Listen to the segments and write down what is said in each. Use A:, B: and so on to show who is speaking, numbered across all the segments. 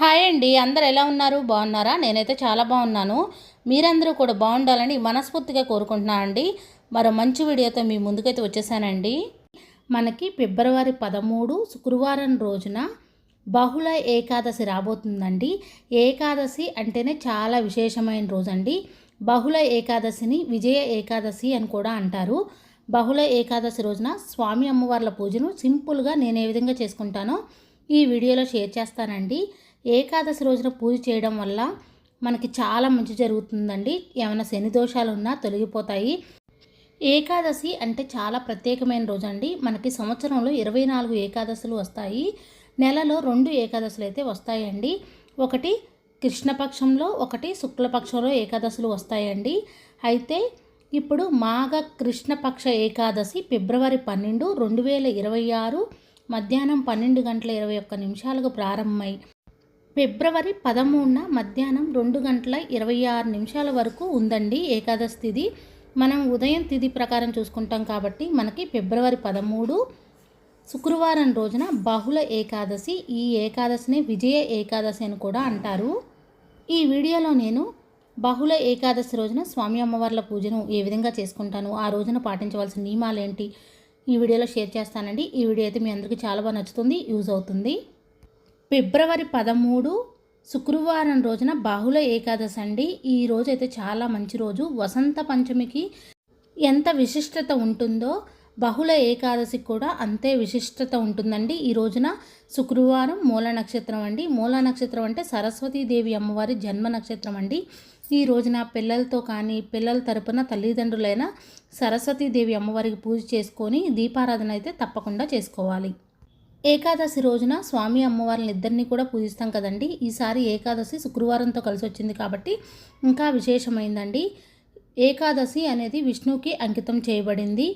A: Hi అండి అందరు ఎలా ఉన్నారు? బాగున్నారా? నేనైతే చాలా బాగున్నాను. మీరందరూ కూడా బాగుండాలని మనస్ఫూర్తిగా కోరుకుంటున్నానండి. మరో మంచి వీడియోతో మీ ముందుకైతే వచ్చేసానండి. మనకి ఫిబ్రవరి పదమూడు శుక్రవారం రోజున బహుళ ఏకాదశి రాబోతుందండి. ఏకాదశి అంటేనే చాలా విశేషమైన రోజండి. బహుళ ఏకాదశిని విజయ ఏకాదశి అని కూడా అంటారు. బహుళ ఏకాదశి రోజున స్వామి అమ్మవార్ల పూజను సింపుల్గా నేను ఏ విధంగా చేసుకుంటానో ఈ వీడియోలో షేర్ చేస్తానండి. ఏకాదశి రోజున పూజ చేయడం వల్ల మనకి చాలా మంచి జరుగుతుందండి. ఏమైనా శని దోషాలు ఉన్నా తొలగిపోతాయి. ఏకాదశి అంటే చాలా ప్రత్యేకమైన రోజు అండి మనకి సంవత్సరంలో ఇరవై నాలుగు ఏకాదశులు వస్తాయి. నెలలో రెండు ఏకాదశులు అయితే వస్తాయండి. ఒకటి కృష్ణపక్షంలో ఒకటి శుక్లపక్షంలో ఏకాదశులు వస్తాయండి. అయితే ఇప్పుడు మాఘ కృష్ణపక్ష ఏకాదశి ఫిబ్రవరి పన్నెండు రెండు వేల ఇరవై ఆరు మధ్యాహ్నం పన్నెండు గంటల ఇరవై ఒక్క నిమిషాలకు ప్రారంభమై ఫిబ్రవరి పదమూడున మధ్యాహ్నం రెండు గంటల ఇరవై ఆరు నిమిషాల వరకు ఉందండి ఏకాదశి తిథి మనం ఉదయం తిథి ప్రకారం చూసుకుంటాం కాబట్టి మనకి ఫిబ్రవరి పదమూడు శుక్రవారం రోజున బహుళ ఏకాదశి ఈ ఏకాదశిని విజయ ఏకాదశి అని కూడా అంటారు. ఈ వీడియోలో నేను బహుళ ఏకాదశి రోజున స్వామి అమ్మవార్ల పూజను ఏ విధంగా చేసుకుంటాను ఆ రోజున పాటించవలసిన నియమాలు ఏంటి ఈ వీడియోలో షేర్ చేస్తానండి. ఈ వీడియో అయితే మీ అందరికీ చాలా బాగా నచ్చుతుంది యూజ్ అవుతుంది. ఫిబ్రవరి పదమూడు శుక్రవారం రోజున బాహుళ ఏకాదశి అండి. ఈ రోజు అయితే చాలా మంచి రోజు. వసంత పంచమికి ఎంత విశిష్టత ఉంటుందో బహుళ ఏకాదశికి కూడా అంతే విశిష్టత ఉంటుందండి. ఈ రోజున శుక్రవారం మూల నక్షత్రం అండి. మూల నక్షత్రం అంటే సరస్వతీదేవి అమ్మవారి జన్మ నక్షత్రం అండి. ఈ రోజున పిల్లలతో కానీ పిల్లల తరపున తల్లిదండ్రులైన సరస్వతీదేవి అమ్మవారికి పూజ చేసుకొని దీపారాధన అయితే తప్పకుండా చేసుకోవాలి. ఏకాదశి రోజున స్వామి అమ్మవారిని ఇద్దరిని కూడా పూజిస్తాం కదండి. ఈసారి ఏకాదశి శుక్రవారంతో కలిసి వచ్చింది కాబట్టి ఇంకా విశేషమైందండి. ఏకాదశి అనేది విష్ణువుకి అంకితం చేయబడింది.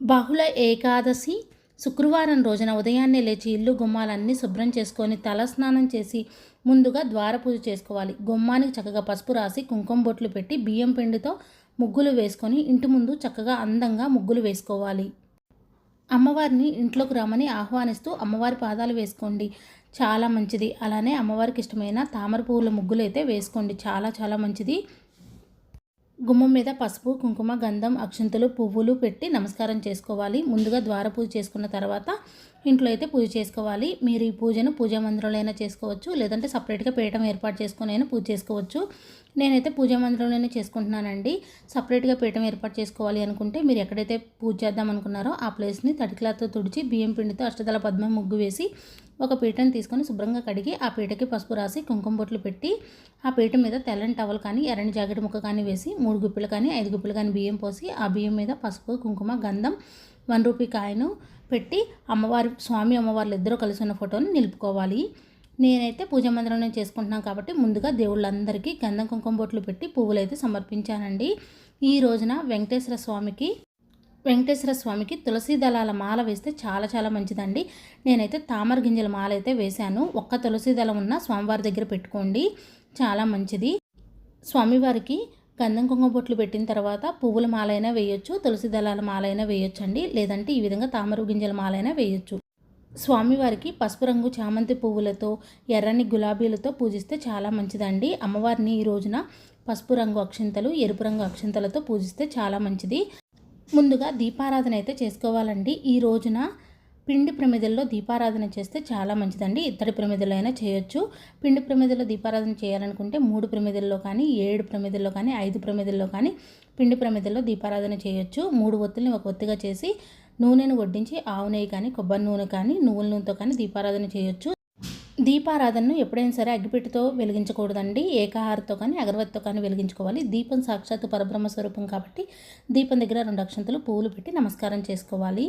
A: బహుళ ఏకాదశి శుక్రవారం రోజున ఉదయాన్నే లేచి ఇల్లు గుమ్మాలన్నీ శుభ్రం చేసుకొని తలస్నానం చేసి ముందుగా ద్వార పూజ చేసుకోవాలి. గుమ్మానికి చక్కగా పసుపు రాసి కుంకుమ బొట్లు పెట్టి బియ్యం పిండితో ముగ్గులు వేసుకొని ఇంటి ముందు చక్కగా అందంగా ముగ్గులు వేసుకోవాలి. అమ్మవారిని ఇంట్లోకి రమ్మని ఆహ్వానిస్తూ అమ్మవారి పాదాలు వేసుకోండి. చాలా మంచిది. అలానే అమ్మవారికి ఇష్టమైన తామర పువ్వుల ముగ్గులు అయితే వేసుకోండి. చాలా చాలా మంచిది. గుమ్మం మీద పసుపు కుంకుమ గంధం అక్షంతలు పువ్వులు పెట్టి నమస్కారం చేసుకోవాలి. ముందుగా ద్వార పూజ చేసుకున్న తర్వాత ఇంట్లో అయితే పూజ చేసుకోవాలి. మీరు ఈ పూజను పూజా మందిరంలో అయినా చేసుకోవచ్చు. లేదంటే సపరేట్గా పీఠం ఏర్పాటు చేసుకుని అయినా పూజ చేసుకోవచ్చు. నేనైతే పూజా మందిరంలోనే చేసుకుంటున్నానండి. సపరేట్గా పీఠం ఏర్పాటు చేసుకోవాలి అనుకుంటే మీరు ఎక్కడైతే పూజ చేద్దాం అనుకున్నారో ఆ ప్లేస్ని తడికిలాతో తుడిచి బియ్యం పిండితో అష్టదళ పద్మం ముగ్గు వేసి ఒక పీటను తీసుకొని శుభ్రంగా కడిగి ఆ పీటకి పసుపు రాసి కుంకుమ బొట్లు పెట్టి ఆ పీట మీద తెల్లని టవల్ కానీ ఎర్రని జాకెట్ ముక్క కానీ వేసి మూడు గుప్పిలు కానీ ఐదు గుప్పిలు కానీ బియ్యం పోసి ఆ బియ్యం మీద పసుపు కుంకుమ గంధం వన్ రూపీ కాయను పెట్టి అమ్మవారి స్వామి అమ్మవార్లు ఇద్దరు కలిసి ఉన్న ఫోటోని నిలుపుకోవాలి. నేనైతే పూజ మందిరంలో చేసుకుంటున్నాను కాబట్టి ముందుగా దేవుళ్ళందరికీ గంధం కుంకుమ బొట్లు పెట్టి పువ్వులు అయితే సమర్పించానండి. ఈ రోజున వెంకటేశ్వర స్వామికి వెంకటేశ్వర స్వామికి తులసి దళాల మాల వేస్తే చాలా చాలా మంచిదండి. నేనైతే తామర గింజల మాల అయితే వేశాను. ఒక్క తులసి దళం ఉన్న స్వామివారి దగ్గర పెట్టుకోండి. చాలా మంచిది. స్వామివారికి గంధం కుంకుమ బొట్లు పెట్టిన తర్వాత పువ్వుల మాలైనా వేయొచ్చు తులసి దళాల మాలైనా వేయొచ్చు అండి లేదంటే ఈ విధంగా తామర గింజల మాలైనా వేయొచ్చు. స్వామివారికి పసుపు రంగు చామంతి పువ్వులతో ఎర్రని గులాబీలతో పూజిస్తే చాలా మంచిదండి. అమ్మవారిని ఈ రోజున పసుపు రంగు అక్షింతలు ఎరుపు రంగు అక్షింతలతో పూజిస్తే చాలా మంచిది. ముందుగా దీపారాధన అయితే చేసుకోవాలండి. ఈ రోజున పిండి ప్రమిదల్లో దీపారాధన చేస్తే చాలా మంచిదండి. ఇత్తడి ప్రమిదలో అయినా చేయొచ్చు. పిండి ప్రమిదల్లో దీపారాధన చేయాలనుకుంటే మూడు ప్రమిదల్లో కానీ ఏడు ప్రమిదల్లో కానీ ఐదు ప్రమిదల్లో కానీ పిండి ప్రమిదల్లో దీపారాధన చేయొచ్చు. మూడు ఒత్తుల్ని ఒక ఒత్తిగా చేసి నూనెను వడ్డించి ఆవు నెయ్యి కానీ కొబ్బరి నూనె కానీ నువ్వుల నూనెతో కానీ దీపారాధన చేయొచ్చు. దీపారాధనను ఎప్పుడైనా సరే అగ్గిపెట్టితో వెలిగించకూడదండి. ఏకాహారతో కానీ అగరవత్తితో కానీ వెలిగించుకోవాలి. దీపం సాక్షాత్తు పరబ్రహ్మ స్వరూపం కాబట్టి దీపం దగ్గర రెండు అక్షంతలు పువ్వులు పెట్టి నమస్కారం చేసుకోవాలి.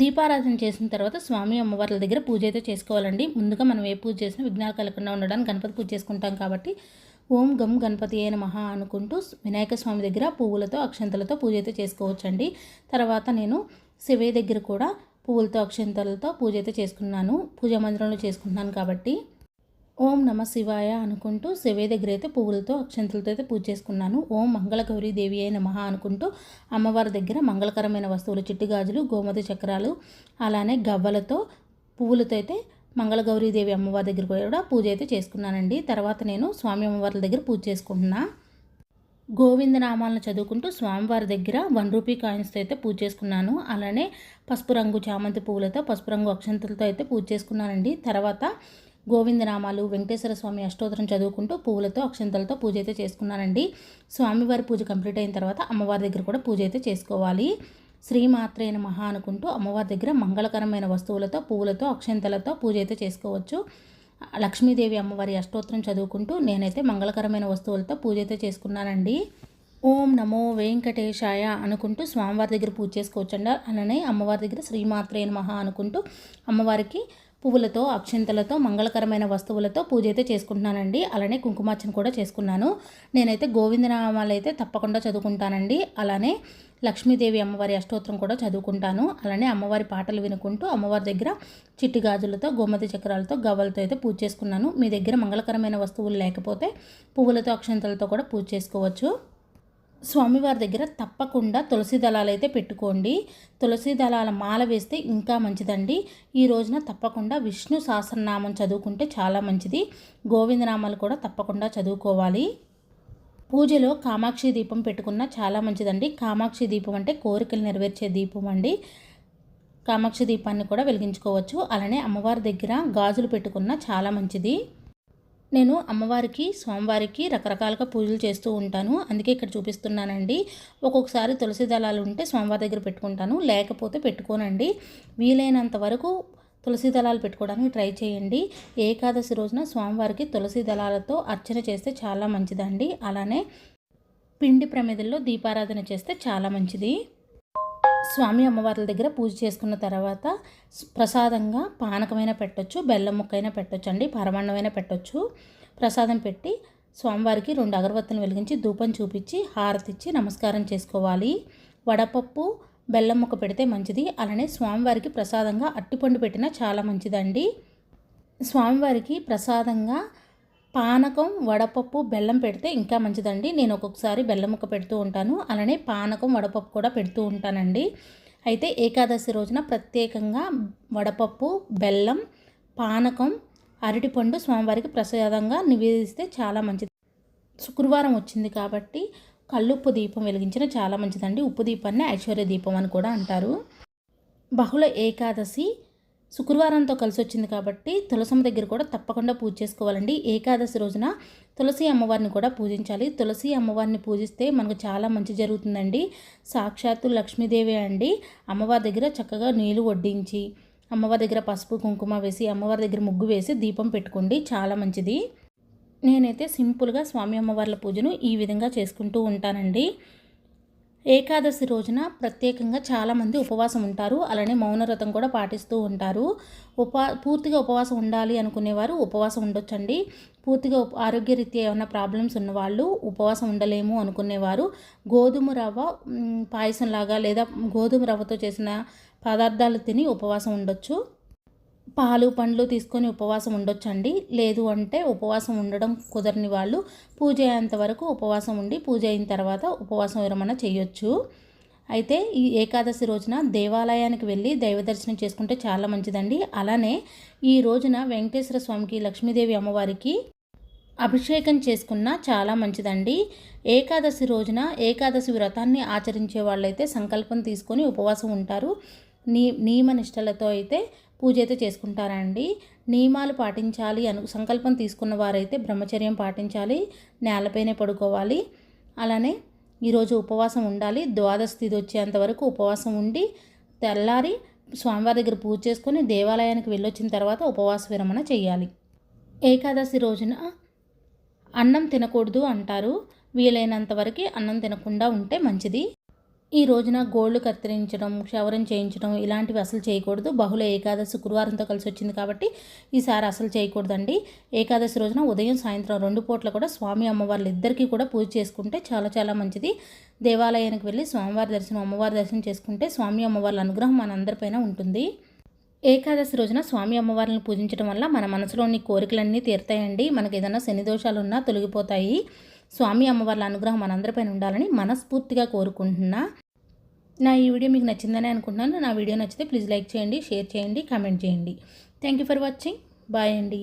A: దీపారాధన చేసిన తర్వాత స్వామి అమ్మవార్ల దగ్గర పూజ అయితే చేసుకోవాలండి. ముందుగా మనం ఏ పూజ చేసినా విఘ్నాలు కలగకుండా ఉండడానికి గణపతి పూజ చేసుకుంటాం కాబట్టి ఓం గం గణపతి అయిన మహా అనుకుంటూ వినాయక స్వామి దగ్గర పువ్వులతో అక్షంతలతో పూజ అయితే చేసుకోవచ్చండి. తర్వాత నేను శివయ్య దగ్గర కూడా పువ్వులతో అక్షంతలతో పూజ అయితే చేసుకున్నాను. పూజా మందిరంలో చేసుకుంటున్నాను కాబట్టి ఓం నమ శివాయ అనుకుంటూ శివయ్య దగ్గర అయితే పువ్వులతో అక్షంతులతో అయితే పూజ చేసుకున్నాను. ఓం మంగళగౌరీ దేవి అయిన మహా అనుకుంటూ అమ్మవారి దగ్గర మంగళకరమైన వస్తువులు చిట్టి గాజులు గోమతి చక్రాలు అలానే గవ్వలతో పువ్వులతో అయితే మంగళగౌరీదేవి అమ్మవారి దగ్గర కూడా పూజ అయితే చేసుకున్నానండి. తర్వాత నేను స్వామి అమ్మవార్ల దగ్గర పూజ చేసుకుంటున్నా. గోవింద నామాలను చదువుకుంటూ స్వామివారి దగ్గర వన్ రూపీ కాయిన్స్తో అయితే పూజ చేసుకున్నాను. అలానే పసుపు రంగు చామంతి పువ్వులతో పసుపు రంగు అక్షంతులతో అయితే పూజ చేసుకున్నానండి. తర్వాత గోవిందనామాలు వెంకటేశ్వర స్వామి అష్టోత్తరం చదువుకుంటూ పువ్వులతో అక్షంతలతో పూజ అయితే చేసుకున్నానండి. స్వామివారి పూజ కంప్లీట్ అయిన తర్వాత అమ్మవారి దగ్గర కూడా పూజ అయితే చేసుకోవాలి. శ్రీమాత్రైన మహా అనుకుంటూ అమ్మవారి దగ్గర మంగళకరమైన వస్తువులతో పువ్వులతో అక్షంతలతో పూజ అయితే చేసుకోవచ్చు. లక్ష్మీదేవి అమ్మవారి అష్టోత్తరం చదువుకుంటూ నేనైతే మంగళకరమైన వస్తువులతో పూజ అయితే చేసుకున్నానండి. ఓం నమో వెంకటేశాయ అనుకుంటూ స్వామివారి దగ్గర పూజ చేసుకోవచ్చండి. అలానే అమ్మవారి దగ్గర శ్రీమాత్రేన మహా అనుకుంటూ అమ్మవారికి పువ్వులతో అక్షంతలతో మంగళకరమైన వస్తువులతో పూజ అయితే చేసుకుంటున్నానండి. అలానే కుంకుమార్చన కూడా చేసుకున్నాను. నేనైతే గోవిందనామాలు అయితే తప్పకుండా చదువుకుంటానండి. అలానే లక్ష్మీదేవి అమ్మవారి అష్టోత్తరం కూడా చదువుకుంటాను. అలానే అమ్మవారి పాటలు వినుకుంటూ అమ్మవారి దగ్గర చిట్టి గాజులతో గోమతి చక్రాలతో గవ్వలతో అయితే పూజ చేసుకున్నాను. మీ దగ్గర మంగళకరమైన వస్తువులు లేకపోతే పువ్వులతో అక్షంతలతో కూడా పూజ చేసుకోవచ్చు. స్వామివారి దగ్గర తప్పకుండా తులసి దళాలు అయితే పెట్టుకోండి. తులసి దళాల మాల వేస్తే ఇంకా మంచిదండి. ఈ రోజున తప్పకుండా విష్ణు సహస్రనామం చదువుకుంటే చాలా మంచిది. గోవిందనామాలు కూడా తప్పకుండా చదువుకోవాలి. పూజలో కామాక్షి దీపం పెట్టుకున్న చాలా మంచిదండి. కామాక్షి దీపం అంటే కోరికలు నెరవేర్చే దీపం అండి. కామాక్షి దీపాన్ని కూడా వెలిగించుకోవచ్చు. అలానే అమ్మవారి దగ్గర గాజులు పెట్టుకున్న చాలా మంచిది. నేను అమ్మవారికి స్వామివారికి రకరకాలుగా పూజలు చేస్తూ ఉంటాను. అందుకే ఇక్కడ చూపిస్తున్నానండి. ఒక్కొక్కసారి తులసి దళాలు ఉంటే స్వామివారి దగ్గర పెట్టుకుంటాను. లేకపోతే పెట్టుకోనండి. వీలైనంత వరకు తులసి దళాలు పెట్టుకోవడానికి ట్రై చేయండి. ఏకాదశి రోజున స్వామివారికి తులసి దళాలతో అర్చన చేస్తే చాలా మంచిదండి. అలానే పిండి ప్రమిదల్లో దీపారాధన చేస్తే చాలా మంచిది. స్వామి అమ్మవార్ల దగ్గర పూజ చేసుకున్న తర్వాత ప్రసాదంగా పానకమైన పెట్టొచ్చు బెల్లం ముక్కైనా పెట్టొచ్చు అండి పరమాన్నమైనా పెట్టొచ్చు. ప్రసాదం పెట్టి స్వామివారికి రెండు అగరబత్తులు వెలిగించి ధూపం చూపించి హారతిచ్చి నమస్కారం చేసుకోవాలి. వడపప్పు బెల్లం ముక్క పెడితే మంచిది. అలానే స్వామివారికి ప్రసాదంగా అట్టిపండు పెట్టినా చాలా మంచిదండి. స్వామివారికి ప్రసాదంగా పానకం వడపప్పు బెల్లం పెడితే ఇంకా మంచిదండి. నేను ఒక్కొక్కసారి బెల్లం ముక్క పెడుతూ ఉంటాను. అలానే పానకం వడపప్పు కూడా పెడుతూ ఉంటానండి. అయితే ఏకాదశి రోజున ప్రత్యేకంగా వడపప్పు బెల్లం పానకం అరటిపండు స్వామివారికి ప్రసాదంగా నివేదిస్తే చాలా మంచిది. శుక్రవారం వచ్చింది కాబట్టి కళ్ళుప్పు దీపం వెలిగించిన చాలా మంచిదండి. ఉప్పు దీపాన్ని ఐశ్వర్య దీపం అని కూడా అంటారు. బహుళ ఏకాదశి శుక్రవారంతో కలిసి వచ్చింది కాబట్టి తులసమ్మ దగ్గర కూడా తప్పకుండా పూజ చేసుకోవాలండి. ఏకాదశి రోజున తులసి అమ్మవారిని కూడా పూజించాలి. తులసి అమ్మవారిని పూజిస్తే మనకు చాలా మంచి జరుగుతుందండి. సాక్షాత్తు లక్ష్మీదేవి అండి. అమ్మవారి దగ్గర చక్కగా నీళ్ళు వడ్డించి అమ్మవారి దగ్గర పసుపు కుంకుమ వేసి అమ్మవారి దగ్గర ముగ్గు వేసి దీపం పెట్టుకోండి. చాలా మంచిది. నేనైతే సింపుల్గా స్వామి అమ్మవార్ల పూజను ఈ విధంగా చేసుకుంటూ ఉంటానండి. ఏకాదశి రోజున ప్రత్యేకంగా చాలామంది ఉపవాసం ఉంటారు. అలానే మౌనవ్రతం కూడా పాటిస్తూ ఉంటారు. ఉపా పూర్తిగా ఉపవాసం ఉండాలి అనుకునేవారు ఉపవాసం ఉండొచ్చండి. పూర్తిగా ఆరోగ్యరీత్యా ఏమైనా ప్రాబ్లమ్స్ ఉన్నవాళ్ళు ఉపవాసం ఉండలేము అనుకునేవారు. గోధుమ రవ్వ పాయసంలాగా లేదా గోధుమ రవ్వతో చేసిన పదార్థాలు తిని ఉపవాసం ఉండొచ్చు. పాలు పండ్లు తీసుకొని ఉపవాసం ఉండొచ్చండి. లేదు అంటే ఉపవాసం ఉండడం కుదరని వాళ్ళు పూజ అయ్యేంత వరకు ఉపవాసం ఉండి పూజ అయిన తర్వాత ఉపవాసం విరమణ చేయొచ్చు. అయితే ఈ ఏకాదశి రోజున దేవాలయానికి వెళ్ళి దైవ దర్శనం చేసుకుంటే చాలా మంచిదండి. అలానే ఈ రోజున వెంకటేశ్వర స్వామికి లక్ష్మీదేవి అమ్మవారికి అభిషేకం చేసుకున్న చాలా మంచిదండి. ఏకాదశి రోజున ఏకాదశి వ్రతాన్ని ఆచరించే వాళ్ళైతే సంకల్పం తీసుకొని ఉపవాసం ఉంటారు. నీ నియమ నిష్టలతో అయితే పూజ అయితే చేసుకుంటారండి. నియమాలు పాటించాలి అను సంకల్పం తీసుకున్న వారైతే బ్రహ్మచర్యం పాటించాలి నేలపైనే పడుకోవాలి. అలానే ఈరోజు ఉపవాసం ఉండాలి. ద్వాదశ తిథి వచ్చేంత వరకు ఉపవాసం ఉండి తెల్లారి స్వామివారి దగ్గర పూజ చేసుకొని దేవాలయానికి వెళ్ళొచ్చిన తర్వాత ఉపవాస విరమణ చేయాలి. ఏకాదశి రోజున అన్నం తినకూడదు అంటారు. వీలైనంత వరకు అన్నం తినకుండా ఉంటే మంచిది. ఈ రోజున గోళ్ళు కత్తిరించడం క్షవరం చేయించడం ఇలాంటివి అసలు చేయకూడదు. బహుళ ఏకాదశి శుక్రవారంతో కలిసి వచ్చింది కాబట్టి ఈసారి అసలు చేయకూడదండి. ఏకాదశి రోజున ఉదయం సాయంత్రం రెండు పూట్ల కూడా స్వామి అమ్మవార్లు ఇద్దరికీ కూడా పూజ చేసుకుంటే చాలా చాలా మంచిది. దేవాలయానికి వెళ్ళి స్వామివారి దర్శనం అమ్మవారి దర్శనం చేసుకుంటే స్వామి అమ్మవార్ల అనుగ్రహం మనందరిపైన ఉంటుంది. ఏకాదశి రోజున స్వామి అమ్మవారిని పూజించడం వల్ల మన మనసులోని కోరికలన్నీ తీరుతాయండి. మనకు ఏదైనా శని దోషాలు ఉన్నా తొలగిపోతాయి. స్వామి అమ్మవార్ల అనుగ్రహం మనందరిపైన ఉండాలని మనస్ఫూర్తిగా కోరుకుంటున్నా. నా ఈ వీడియో మీకు నచ్చిందని అనుకుంటున్నాను. నా వీడియో నచ్చితే ప్లీజ్ లైక్ చేయండి షేర్ చేయండి కామెంట్ చేయండి. Thank you for watching bye అండి.